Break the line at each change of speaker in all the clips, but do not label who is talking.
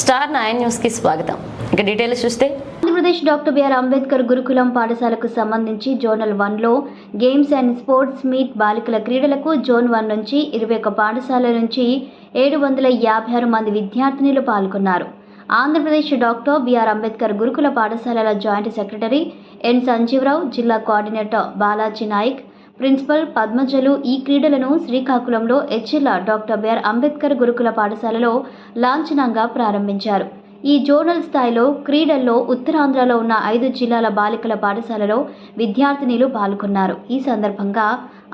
Star nine న్యూస్కి స్వాగతం. ఇక డీటెయిల్స్ చూస్తే
ఆంధ్రప్రదేశ్ డాక్టర్ బిఆర్ అంబేద్కర్ గురుకులం పాఠశాలకు సంబంధించి జోనల్ వన్లో గేమ్స్ అండ్ స్పోర్ట్స్ మీట్ బాలికల క్రీడలకు జోన్ వన్ నుంచి ఇరవై ఒక్క పాఠశాల నుంచి ఏడు వందల యాభై ఆరు మంది విద్యార్థినులు పాల్గొన్నారు. ఆంధ్రప్రదేశ్ డాక్టర్ బిఆర్ అంబేద్కర్ గురుకుల పాఠశాలల జాయింట్ సెక్రటరీ ఎన్ సంజీవరావు జిల్లా కోఆర్డినేటర్ బాలాజీ నాయక్ ప్రిన్సిపల్ పద్మజలు ఈ క్రీడలను శ్రీకాకుళంలో హెచ్ఎల్ డాక్టర్ బిఆర్ అంబేద్కర్ గురుకుల పాఠశాలలో లాంఛనంగా ప్రారంభించారు. ఈ జోనల్ స్థాయిలో క్రీడల్లో ఉత్తరాంధ్రలో ఉన్న ఐదు జిల్లాల బాలికల పాఠశాలలో విద్యార్థినిలు పాల్గొన్నారు. ఈ సందర్భంగా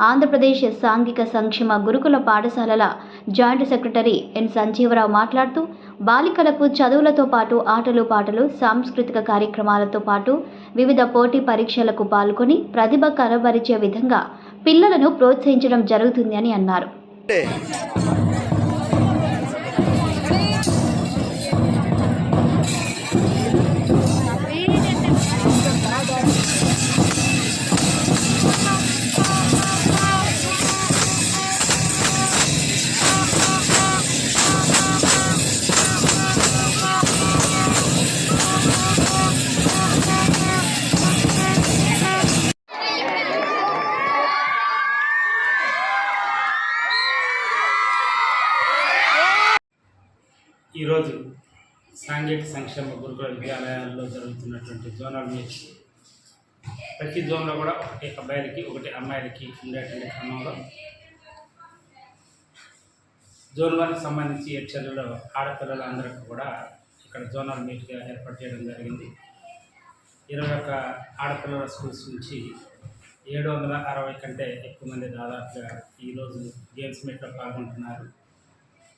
ఆంధ్రప్రదేశ్ సాంఘిక సంక్షేమ గురుకుల పాఠశాలల జాయింట్ సెక్రటరీ ఎన్ సంజీవరావు మాట్లాడుతూ బాలికలకు చదువులతో పాటు ఆటలు పాటలు సాంస్కృతిక కార్యక్రమాలతో పాటు వివిధ పోటీ పరీక్షలకు పాల్గొని ప్రతిభ కనబరిచే విధంగా పిల్లలను ప్రోత్సహించడం జరుగుతుంది అని అన్నారు
ఈరోజు సాంఘిక సంక్షేమ గురుకుల విద్యాలయాల్లో జరుగుతున్నటువంటి జోనల్ మీట్ ప్రతి జోన్లో కూడా ఒకటి అబ్బాయిలకి ఒకటి అమ్మాయిలకి ఉండేటువంటి క్రమంలో జోన్ వన్కి సంబంధించి హెచ్చర్లలో ఆడపిల్లలందరికీ కూడా ఇక్కడ జోనల్ మీట్గా ఏర్పాటు చేయడం జరిగింది. ఇరవై ఒక్క ఆడపిల్లల స్కూల్స్ నుంచి ఏడు వందల అరవై కంటే ఎక్కువ మంది దాదాపుగా ఈరోజు గేమ్స్ మీట్లో పాల్గొంటున్నారు.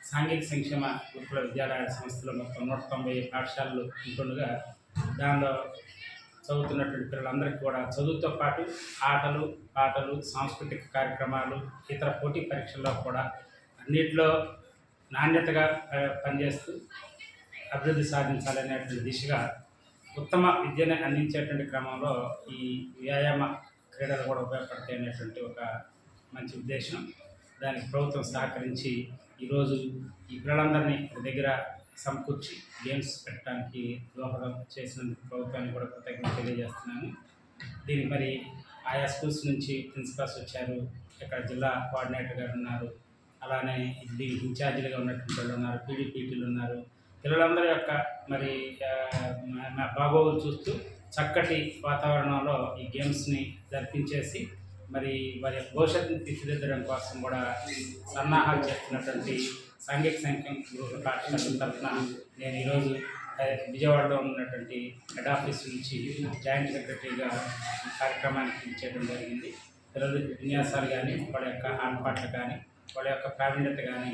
సాంఘిక సంక్షేమ గురుకుల విద్యాలయ సంస్థలో మొత్తం నూట తొంభై పాఠశాలలు ఉంటుండగా దానిలో చదువుతున్నటువంటి పిల్లలందరికీ కూడా చదువుతో పాటు ఆటలు పాటలు సాంస్కృతిక కార్యక్రమాలు ఇతర పోటీ పరీక్షల్లో కూడా అన్నింటిలో నాణ్యతగా పనిచేస్తూ అభివృద్ధి సాధించాలనేటువంటి దిశగా ఉత్తమ విద్యను అందించేటువంటి క్రమంలో ఈ వ్యాయామ క్రీడలు కూడా ఉపయోగపడతాయి అనేటువంటి ఒక మంచి ఉద్దేశం. దానికి ప్రభుత్వం సహకరించి ఈరోజు ఈ పిల్లలందరినీ ఒక దగ్గర సమకూర్చి గేమ్స్ పెట్టడానికి దోహదం చేసినందుకు ప్రభుత్వానికి కూడా కృతజ్ఞత తెలియజేస్తున్నాను. దీనికి మరి ఆయా స్కూల్స్ నుంచి ప్రిన్సిపాల్స్ వచ్చారు ఇక్కడ జిల్లా కోఆర్డినేటర్ గారు ఉన్నారు అలానే దీనికి ఇన్ఛార్జీలుగా ఉన్నటువంటి వాళ్ళు ఉన్నారు పీడీపీటీలు ఉన్నారు. పిల్లలందరి యొక్క మరి మా- మా బాగోగులు చూస్తూ చక్కటి వాతావరణంలో ఈ గేమ్స్ని జరిపించేసి మరి వారి భవిష్యత్తును తీర్చిదిద్దడం కోసం కూడా సన్నాహాలు చేస్తున్నటువంటి సాంఘిక సంఖ్యం గృహ పాఠశాల తరఫున నేను ఈరోజు విజయవాడలో ఉన్నటువంటి హెడ్ ఆఫీస్ నుంచి జాయింట్ సెక్రటరీగా ఈ కార్యక్రమానికి ఇచ్చేయడం జరిగింది. పిల్లల విన్యాసాలు కానీ వాళ్ళ యొక్క ఆర్పాట్లు కానీ వాళ్ళ యొక్క ప్రావీణ్యత కానీ